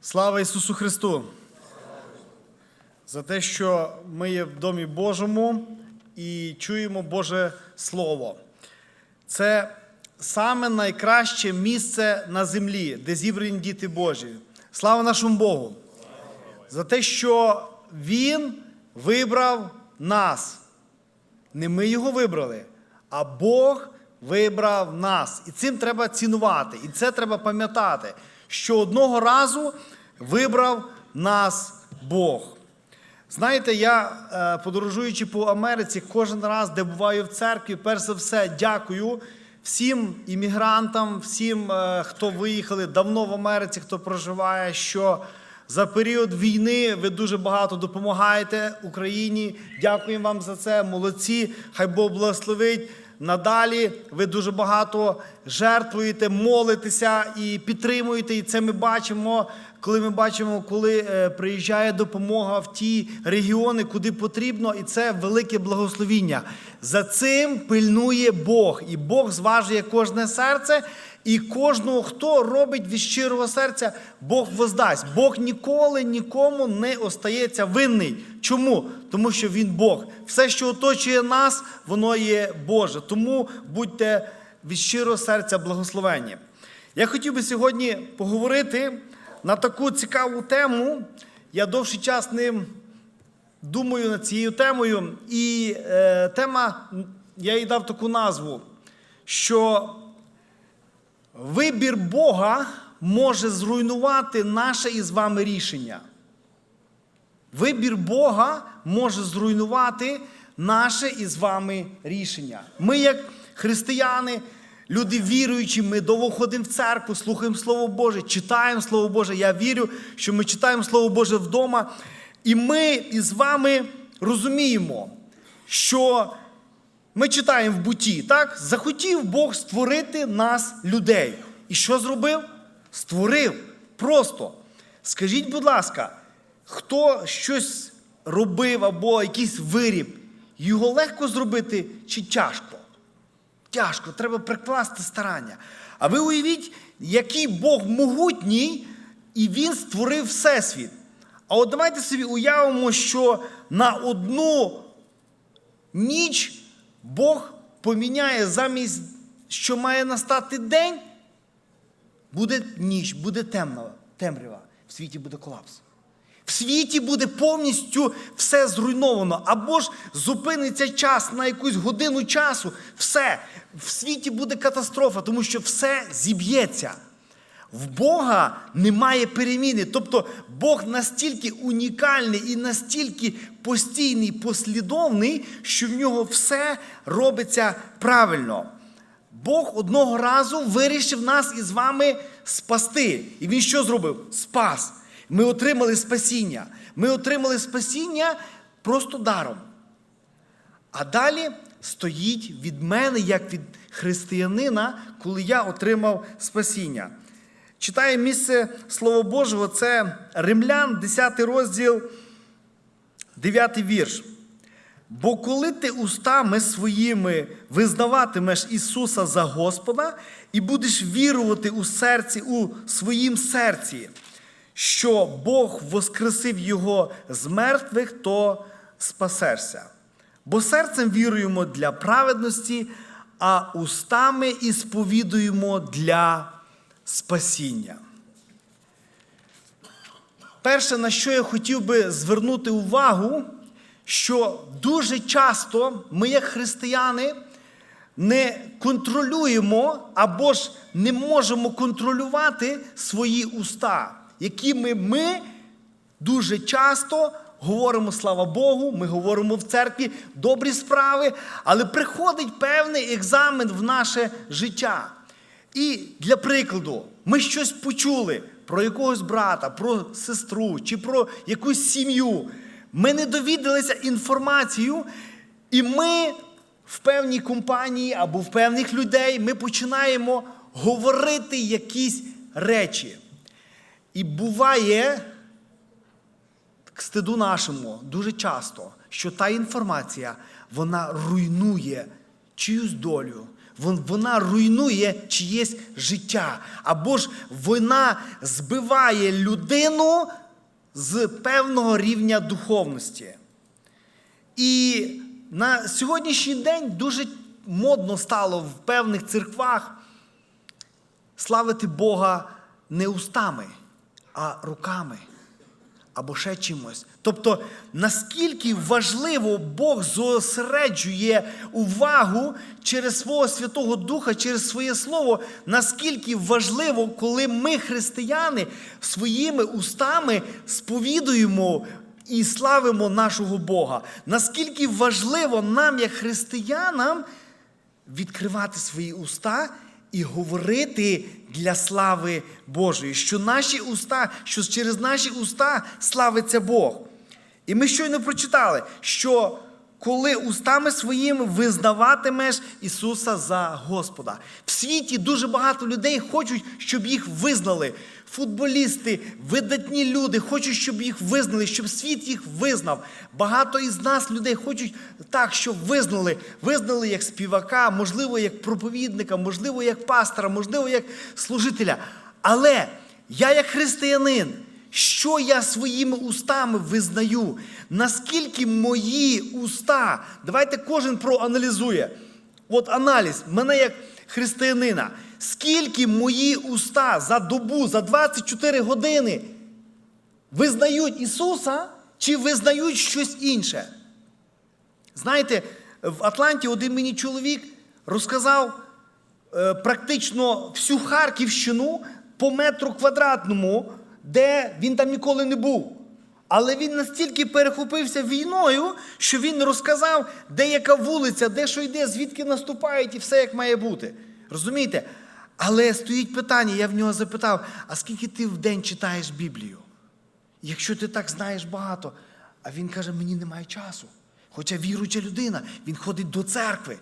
Слава Ісусу Христу! За те, що ми є в Домі Божому і чуємо Боже Слово. Це саме найкраще місце на землі, де зібрані діти Божі. Слава нашому Богу! За те, що Він вибрав нас. Не ми його вибрали, а Бог вибрав нас. І цим треба цінувати. І це треба пам'ятати, що одного разу вибрав нас Бог. Знаєте, я, е, подорожуючи по Америці, кожен раз, де буваю в церкві, перш за все, дякую всім іммігрантам, всім, е, хто виїхали давно в Америці, хто проживає, що за період війни ви дуже багато допомагаєте Україні. Дякуємо вам за це. Молодці. Хай Бог благословить. Надалі ви дуже багато жертвуєте, молитеся і підтримуєте. І це ми бачимо, коли ми бачимо, коли е, приїжджає допомога в ті регіони, куди потрібно, і це велике благословіння. За цим пильнує Бог, і Бог зважує кожне серце. І кожного, хто робить від щирого серця, Бог воздасть. Бог ніколи нікому не остається винний. Чому? Тому що Він Бог. Все, що оточує нас, воно є Боже. Тому будьте від щирого серця благословенні. Я хотів би сьогодні поговорити на таку цікаву тему. Я довший час ним думаю над цією темою. І е, тема, я їй дав таку назву, що Вибір Бога може зруйнувати наше із вами рішення. Вибір Бога може зруйнувати наше із вами рішення. Ми, як християни, люди віруючі, ми довго ходимо в церкву, слухаємо Слово Боже, читаємо Слово Боже. Я вірю, що ми читаємо Слово Боже вдома. І ми із вами розуміємо, що ми читаємо в буті, так? Захотів Бог створити нас, людей. І що зробив? Створив. Просто. Скажіть, будь ласка, хто щось робив або якийсь виріб, його легко зробити чи тяжко? Тяжко, треба прикласти старання. А ви уявіть, який Бог могутній, і Він створив Всесвіт. А от давайте собі уявимо, що на одну ніч Бог поміняє замість, що має настати день, буде ніч, буде темна, темрява. В світі буде колапс. В світі буде повністю все зруйновано. Або ж зупиниться час на якусь годину часу. Все. В світі буде катастрофа, тому що все зіб'ється. В Бога немає переміни. Тобто Бог настільки унікальний і настільки постійний, послідовний, що в нього все робиться правильно. Бог одного разу вирішив нас із вами спасти. І він що зробив? Спас. Ми отримали спасіння. Ми отримали спасіння просто даром. А далі стоїть від мене, як від християнина, коли я отримав спасіння. Читає місце Слова Божого, це Римлян, 10 розділ, 9 вірш. Бо коли ти устами своїми визнаватимеш Ісуса за Господа і будеш вірувати у серці, у своїм серці, що Бог воскресив Його з мертвих, то спасешся. Бо серцем віруємо для праведності, а устами і сповідуємо для спасіння. Перше, на що я хотів би звернути увагу, що дуже часто ми, як християни, не контролюємо або ж не можемо контролювати свої уста, якими ми дуже часто говоримо слава Богу, ми говоримо в церкві добрі справи, але приходить певний екзамен в наше життя. І для прикладу, ми щось почули про якогось брата, про сестру чи про якусь сім'ю. Ми не довідалися інформацію, і ми в певній компанії або в певних людей ми починаємо говорити якісь речі. І буває, к стиду нашому, дуже часто, що та інформація вона руйнує чиюсь долю, вона руйнує чиєсь життя, або ж вона збиває людину з певного рівня духовності. І на сьогоднішній день дуже модно стало в певних церквах славити Бога не устами, а руками або ще чимось. Тобто, наскільки важливо Бог зосереджує увагу через свого Святого Духа, через своє Слово, наскільки важливо, коли ми, християни, своїми устами сповідуємо і славимо нашого Бога. Наскільки важливо нам, як християнам, відкривати свої уста і говорити для слави Божої, що наші уста, що через наші уста славиться Бог. І ми щойно прочитали, що коли устами своїми визнаватимеш Ісуса за Господа. В світі дуже багато людей хочуть, щоб їх визнали. Футболісти, видатні люди хочуть, щоб їх визнали, щоб світ їх визнав. Багато із нас людей хочуть так, щоб визнали. Визнали як співака, можливо, як проповідника, можливо, як пастора, можливо, як служителя. Але я, як християнин, що я своїми устами визнаю? Наскільки мої уста? Давайте кожен проаналізує. От аналіз мене як християнина. Скільки мої уста за добу, за 24 години визнають Ісуса чи визнають щось інше? Знаєте, в Атланті один мені чоловік розказав е, практично всю Харківщину по метру квадратному, де він там ніколи не був. Але він настільки перехопився війною, що він розказав, де яка вулиця, де що йде, звідки наступають і все як має бути. Розумієте? Але стоїть питання, я в нього запитав: а скільки ти в день читаєш Біблію? Якщо ти так знаєш багато, а він каже, мені немає часу. Хоча віруюча людина, він ходить до церкви.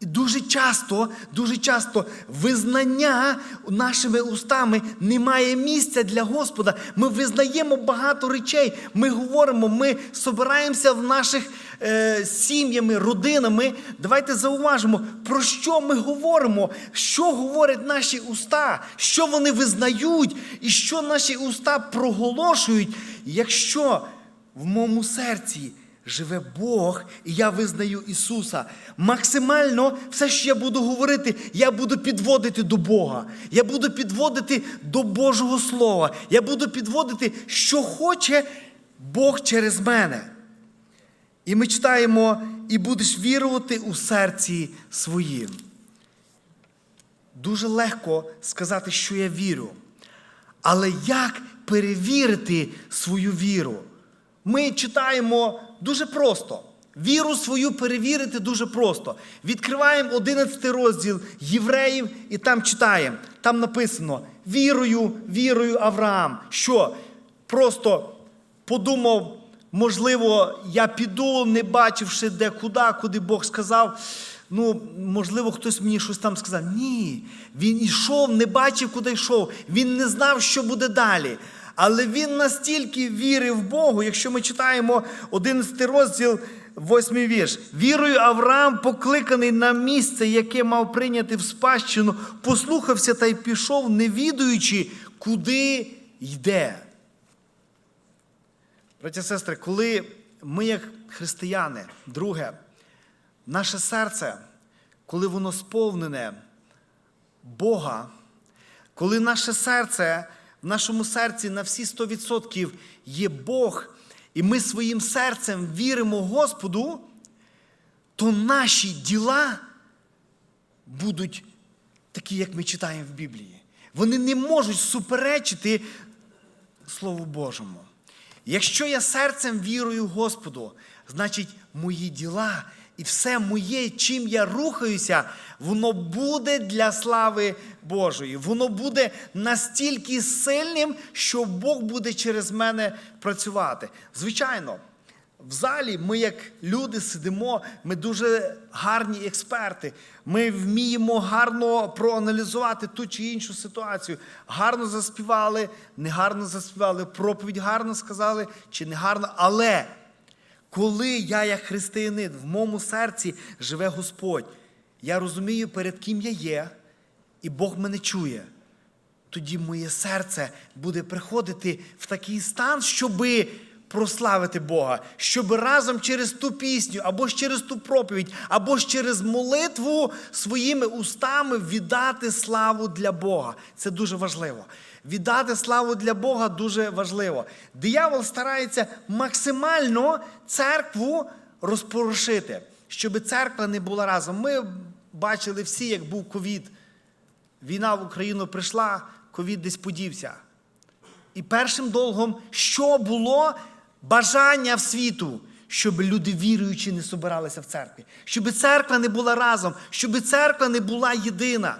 І дуже часто, дуже часто визнання нашими устами не має місця для Господа. Ми визнаємо багато речей. Ми говоримо, ми собираємося в наших е, сім'ями, родинами. Давайте зауважимо, про що ми говоримо, що говорять наші уста, що вони визнають, і що наші уста проголошують, якщо в моєму серці живе Бог, і я визнаю Ісуса. Максимально все, що я буду говорити, я буду підводити до Бога. Я буду підводити до Божого Слова. Я буду підводити, що хоче Бог через мене. І ми читаємо, і будеш вірувати у серці своїм. Дуже легко сказати, що я вірю. Але як перевірити свою віру? Ми читаємо дуже просто. Віру свою перевірити дуже просто. Відкриваємо 11 розділ Євреїв і там читаємо. Там написано: вірою, вірою Авраам. Що? Просто подумав, можливо, я піду, не бачивши де куди, куди Бог сказав. Ну, можливо, хтось мені щось там сказав. Ні, він йшов, не бачив, куди йшов. Він не знав, що буде далі. Але він настільки вірив Богу, якщо ми читаємо 11 розділ, 8 вірш. Вірою Авраам, покликаний на місце, яке мав прийняти в спадщину, послухався та й пішов, не відаючи, куди йде. Браті і сестри, коли ми, як християни, друге, наше серце, коли воно сповнене Бога, коли наше серце, в нашому серці на всі 100% є Бог, і ми своїм серцем віримо Господу, то наші діла будуть такі, як ми читаємо в Біблії. Вони не можуть суперечити Слову Божому. Якщо я серцем вірую Господу, значить мої діла і все моє, чим я рухаюся, воно буде для слави Божої. Воно буде настільки сильним, що Бог буде через мене працювати. Звичайно, в залі ми, як люди, сидимо, ми дуже гарні експерти. Ми вміємо гарно проаналізувати ту чи іншу ситуацію. Гарно заспівали, не гарно заспівали, проповідь гарно сказали чи не гарно. Але коли я, як християнин, в моєму серці живе Господь, я розумію, перед ким я є, і Бог мене чує, тоді моє серце буде приходити в такий стан, щоби прославити Бога, щоб разом через ту пісню, або ж через ту проповідь, або ж через молитву своїми устами віддати славу для Бога. Це дуже важливо. Віддати славу для Бога дуже важливо. Диявол старається максимально церкву розпорошити, щоб церква не була разом. Ми бачили всі, як був ковід. Війна в Україну прийшла, ковід десь подівся. І першим долгом, що було бажання в світу, щоб люди віруючі не собиралися в церкві, щоб церква не була разом, щоб церква не була єдина.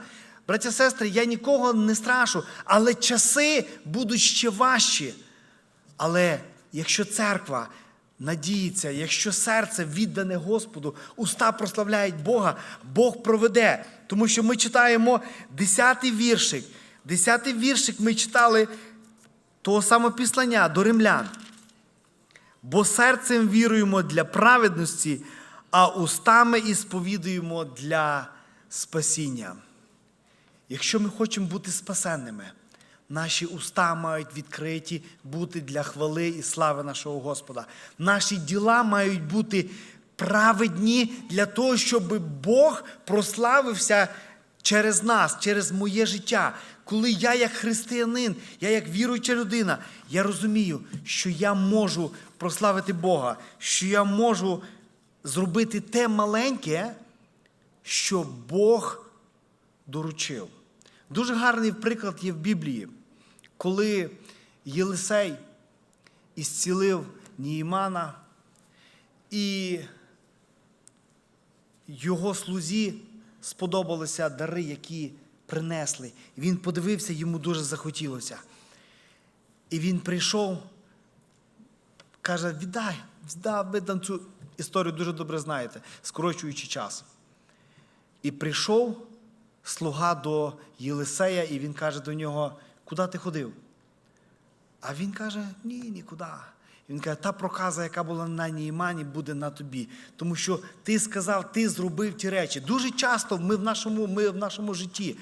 Браття сестри, я нікого не страшу, але часи будуть ще важчі. Але якщо церква надіється, якщо серце віддане Господу, уста прославляють Бога, Бог проведе. Тому що ми читаємо 10-й віршик. 10-й віршик ми читали того самого післання до римлян. Бо серцем віруємо для праведності, а устами і сповідуємо для спасіння. Якщо ми хочемо бути спасенними, наші уста мають відкриті бути для хвали і слави нашого Господа. Наші діла мають бути праведні для того, щоб Бог прославився через нас, через моє життя. Коли я, як християнин, я як віруюча людина, я розумію, що я можу прославити Бога, що я можу зробити те маленьке, що Бог доручив. Дуже гарний приклад є в Біблії, коли Єлисей ісцілив Ніймана, і його слузі сподобалися дари, які принесли. Він подивився, йому дуже захотілося. І він прийшов, каже: віддай, віддай, ви там цю історію дуже добре знаєте, скорочуючи час. І прийшов слуга до Єлисея, і він каже до нього, куди ти ходив? А він каже, ні, нікуди. Він каже, та проказа, яка була на Ніймані, буде на тобі. Тому що ти сказав, ти зробив ті речі. Дуже часто ми в нашому, ми в нашому житті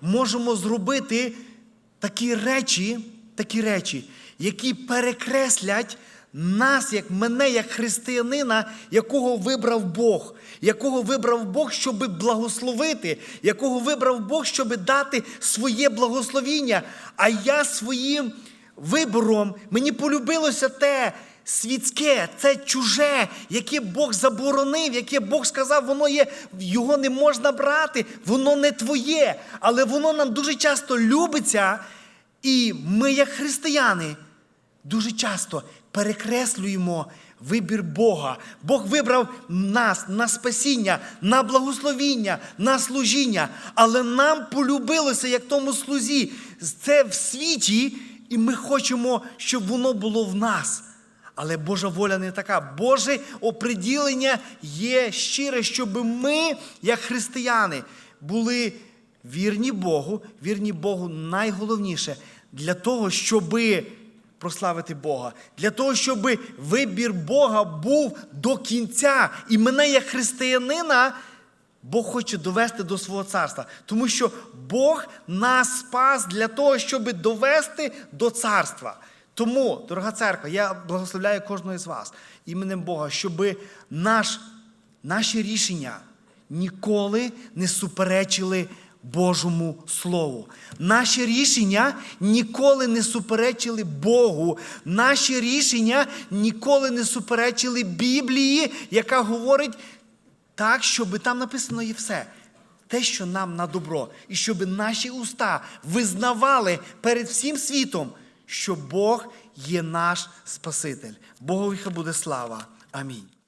можемо зробити такі речі, такі речі, які перекреслять нас, як мене, як християнина, якого вибрав Бог, якого вибрав Бог, щоб благословити, якого вибрав Бог, щоб дати своє благословіння. А я своїм вибором мені полюбилося те. Світське, це чуже, яке Бог заборонив, яке Бог сказав, воно є, його не можна брати, воно не твоє. Але воно нам дуже часто любиться, і ми, як християни, дуже часто перекреслюємо вибір Бога. Бог вибрав нас на спасіння, на благословіння, на служіння. Але нам полюбилося, як тому слузі, це в світі, і ми хочемо, щоб воно було в нас. Але Божа воля не така. Боже оприділення є щире, щоб ми, як християни, були вірні Богу, вірні Богу найголовніше для того, щоби прославити Бога, для того, щоб вибір Бога був до кінця. І мене, як християнина, Бог хоче довести до свого царства. Тому що Бог нас спас для того, щоб довести до царства. Тому, дорога церква, я благословляю кожного з вас іменем Бога, щоб наш, наші рішення ніколи не суперечили Божому Слову. Наші рішення ніколи не суперечили Богу. Наші рішення ніколи не суперечили Біблії, яка говорить так, щоб там написано є все. Те, що нам на добро, і щоб наші уста визнавали перед всім світом, що Бог є наш Спаситель. Богові буде слава. Амінь.